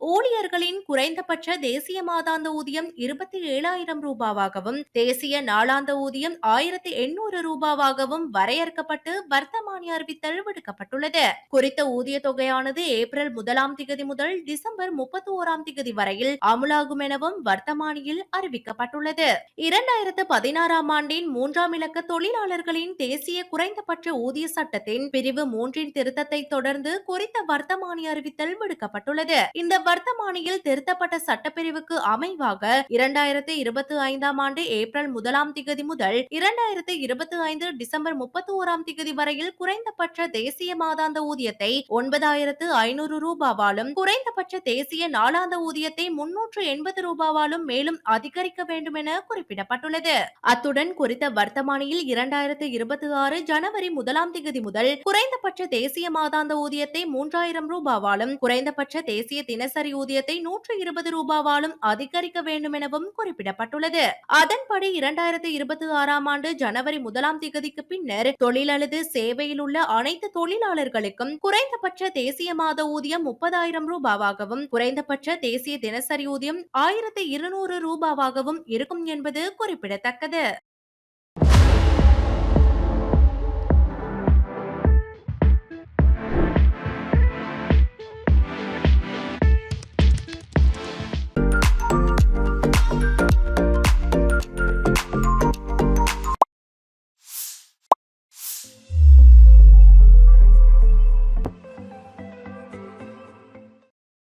ஊழியர்களின் குறைந்தபட்ச தேசிய மாதாந்த ஊதியம் இருபத்தி ஏழாயிரம் ரூபாவாகவும் தேசிய நாளாந்த ஊதியம் ஆயிரத்தி எண்ணூறு ரூபாவாகவும் வரையறுக்கப்பட்டு வர்த்தமானி அறிவித்தல் விடுக்கப்பட்டுள்ளது குறித்த ஊதிய தொகையானது ஏப்ரல் முதலாம் திகதி முதல் டிசம்பர் முப்பத்தி ஓராம் திகதி வரையில் அமுலாகும் எனவும் வர்த்தமானியில் அறிவிக்கப்பட்டுள்ளது. இரண்டாயிரத்து பதினாறாம் ஆண்டின் மூன்றாம் இலக்க தொழிலாளர்களின் தேசிய குறைந்தபட்ச ஊதிய சட்டத்தின் பிரிவு மூன்றின் திருத்தத்தை தொடர்ந்து குறித்த வர்த்தமானி அறிவித்தல் விடுக்கப்பட்டுள்ளது இந்த வர்த்தமானியில் திருத்தப்பட்ட சட்டப்பிரிவுக்கு அமைவாக இரண்டாயிரத்தி இருபத்தி ஐந்தாம் ஆண்டு ஏப்ரல் முதலாம் திகதி முதல் இரண்டாயிரத்தி இருபத்தி ஐந்து டிசம்பர் முப்பத்தி ஓராம் திகதி வரையில் குறைந்தபட்ச தேசிய மாதாந்த ஊதியத்தை ஒன்பதாயிரத்து ஐநூறு ரூபாவாலும் குறைந்தபட்ச தேசிய நாளாந்த ஊதியத்தை முன்னூற்று எண்பது ரூபாவாலும் மேலும் அதிகரிக்க வேண்டும் என குறிப்பிடப்பட்டுள்ளது. அத்துடன் குறித்த வர்த்தமானியில் இரண்டாயிரத்து இருபத்தி ஆறு ஜனவரி முதலாம் திகதி முதல் குறைந்தபட்ச தேசிய மாதாந்த ஊதியத்தை மூன்றாயிரம் ரூபாவாலும் குறைந்தபட்ச தேசிய தினசரி ஊதியத்தை நூற்று இருபது ரூபாவாலும் அதிகரிக்க வேண்டும் எனவும் குறிப்பிடப்பட்டுள்ளது. அதன்படி இரண்டாயிரத்து இருபத்தி ஆறாம் ஆண்டு ஜனவரி முதலாம் திகதிக்கு பின்னர் தொழில் அல்லது சேவையில் உள்ள அனைத்து தொழிலாளர்களுக்கும் குறைந்தபட்ச தேசிய மாத ஊதியம் முப்பதாயிரம் ரூபாவாகவும் குறைந்தபட்ச தேசிய தினசரி ஊதியம் ஆயிரத்தி இருநூறு ரூபாவாகவும் இருக்கும் என்பது குறிப்பிடத்தக்கது.